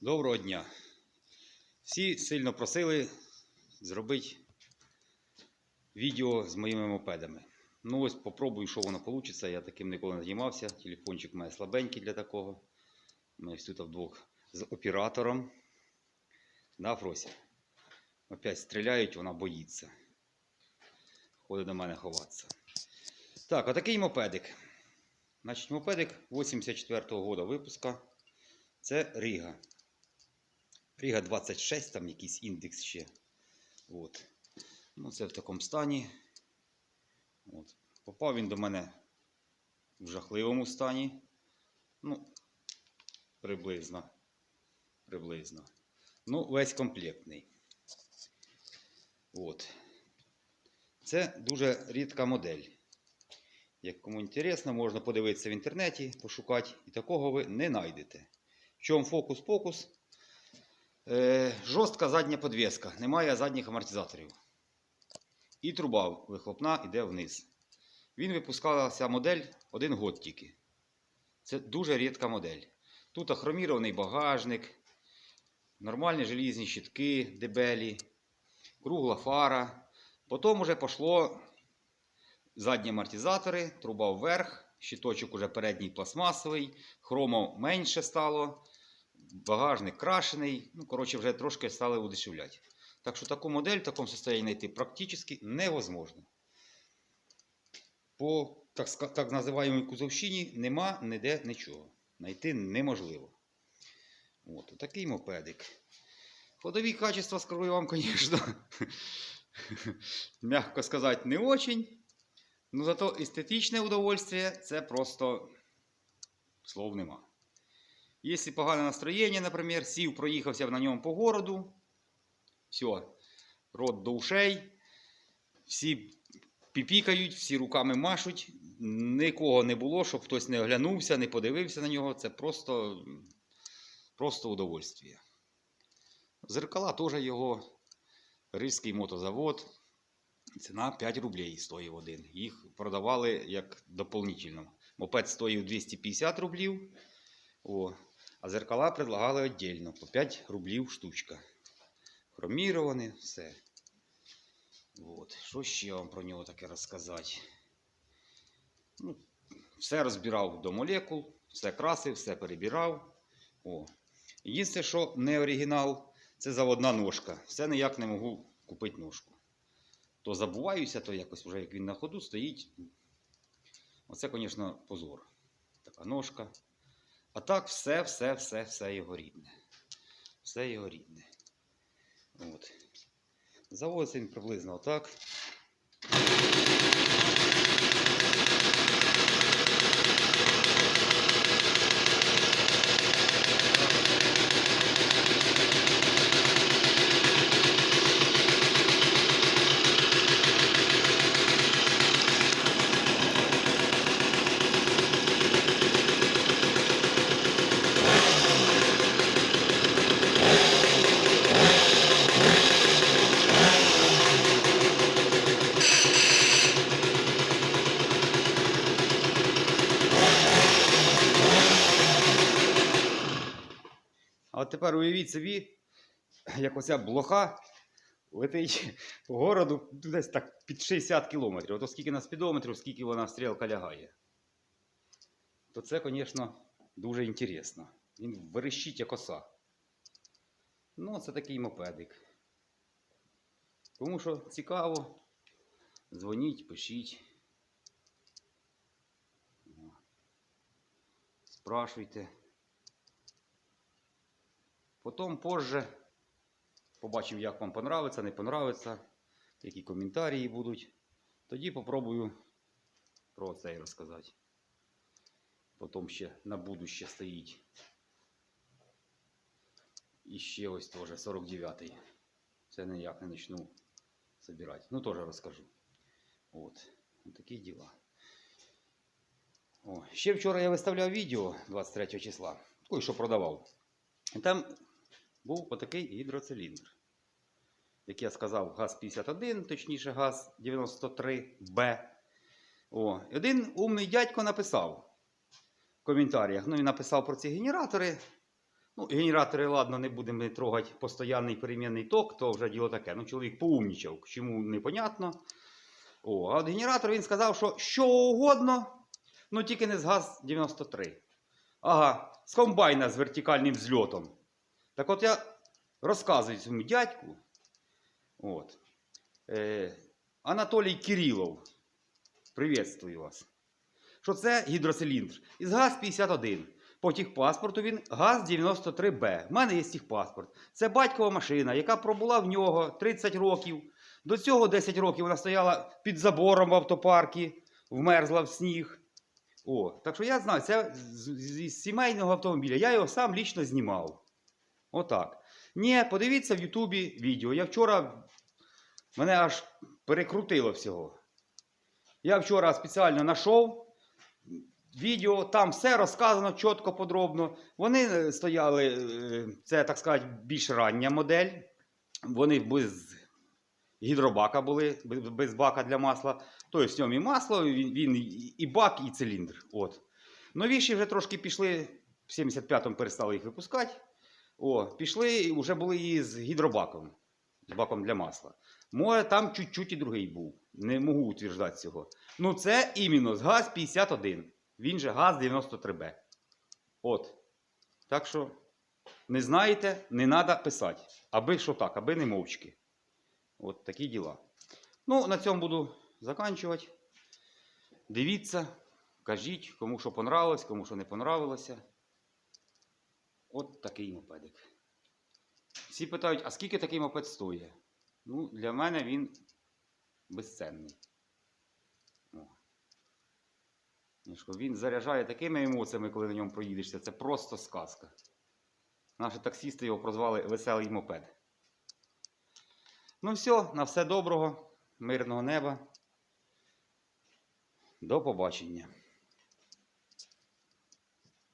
Доброго дня. Всі сильно просили зробити відео з моїми мопедами. Ну ось попробую, що воно вийде. Я таким ніколи не займався. Телефончик має слабенький для такого. Ми ось тут вдвох з оператором. Да, Фрося? Опять стріляють, вона боїться. Ходить до мене ховатися. Так, отакий мопедик. Значить, мопедик 84-го года випуска. Це Ріга. Ріга 26, там якийсь індекс ще. От. Ну, це в такому стані. От. Попав він до мене в жахливому стані. Ну, приблизно. Приблизно. Ну, весь комплектний. От. Це дуже рідка модель. Як кому інтересно, можна подивитися в інтернеті, пошукати, і такого ви не знайдете. В чому фокус-покус? Е, жорстка задня подвеска, немає задніх амортизаторів. І труба вихлопна йде вниз. Він випускалася модель один год тільки. Це дуже рідка модель. Тут ахромірований багажник, нормальні желізні щитки дебелі, кругла фара. Потім вже пішло задні амортизатори, труба вверх, щиточок уже передній пластмасовий, хрома менше стало, багажник крашений. Ну, коротше, вже трошки стали удешевляти. Так що таку модель в такому стані знайти практично невозможно. По так, так називаємій кузовщині нема ніде нічого. Знайти неможливо. От, такий мопедик. Ходові качества, скажу вам, звісно, м'яко сказати, не очень. Ну, зато естетичне удовольствие це просто слов нема. Якщо погане настроєння, наприклад, сів, проїхався на ньому по городу, все, рот до ушей, всі піпікають, всі руками машуть, нікого не було, щоб хтось не оглянувся, не подивився на нього. Це просто, просто удовольствие. Зеркала теж його, Ризький мотозавод. Ціна 5 рублей стоїв один. Їх продавали як дополнительно. Мопед стоїв 250 рублів, о, а зеркала предлагали віддільно по 5 рублів штучка. Хроміроване, все. От. Що ще вам про нього таке розказати? Ну, все розбирав до молекул, все красив, все перебирав. О. Єдине, що не оригінал, це заводна ножка. Все ніяк не можу купити ножку то забуваюся, то якось вже як він на ходу стоїть. Оце, звісно, позор. Така ножка. А так, все, все, все, все його рідне. Все його рідне. От. Заводиться він приблизно отак. Тепер уявіть собі, як оця блоха летить по городу десь так під 60 кілометрів. Ото скільки на спідометру, скільки вона стрілка лягає. То це, звісно, дуже інтересно. Він верещить як оса. Ну, це такий мопедик. Тому що цікаво, дзвоніть, пишіть. Спрашуйте. Потім позже побачимо, як вам понравиться, не понравиться, які коментарі будуть. Тоді попробую про це розказати. Потім ще на будуще стоїть. І ще ось теж 49-й. Це ніяк не почну збирати. Ну, теж розкажу. От. Такі діла. О, ще вчора я виставляв відео 23 числа. Ой, що продавав. І там був отакий гідроциліндр. Як я сказав, ГАЗ-51, точніше ГАЗ-93Б. О, один умний дядько написав в коментарях. Ну, він написав про ці генератори. Ну, генератори, ладно, не будемо трогати постоянний перемінний ток, то вже діло таке. Ну, чоловік поумнічав, чому непонятно. О, а от генератор він сказав, що що угодно, ну тільки не з ГАЗ-93. Ага, з комбайна з вертикальним зльотом. Так от я розказую цьому дядьку. От. Е, Анатолій Кирилов. Приветствую вас. Що це гідроциліндр. Із ГАЗ-51. По техпаспорту він ГАЗ-93Б. У мене є техпаспорт. Це батькова машина, яка пробула в нього 30 років. До цього 10 років вона стояла під забором в автопаркі, вмерзла в сніг. О, так що я знаю, це з, з- з сімейного автомобіля. Я його сам лічно знімав. Отак. Ні, подивіться в Ютубі відео. Я вчора. Мене аж перекрутило всього. Я вчора спеціально знайшов відео, там все розказано чітко, подробно. Вони е, стояли, е, це, так сказати, більш рання модель. Вони без гідробака були, без- бака для масла. Тобто в ньому і масло, він, і бак, і циліндр. От. Новіші вже трошки пішли, в 75-му перестали їх випускати. О, пішли і вже були і з гідробаком, з баком для масла. Може, там чуть-чуть і другий був. Не можу утверждати цього. Ну, це іменно з ГАЗ-51. Він же ГАЗ-93Б. От. Так що, не знаєте, не треба писати. Аби що так, аби не мовчки. От такі діла. Ну, на цьому буду заканчувати. Дивіться, кажіть, кому що понравилось, кому що не понравилося. От такий мопедик. Всі питають, а скільки такий мопед стоїть? Ну, для мене він безцінний. О. Він заряджає такими емоціями, коли на ньому проїдешся. Це просто сказка. Наші таксісти його прозвали веселий мопед. Ну все, на все доброго, мирного неба. До побачення.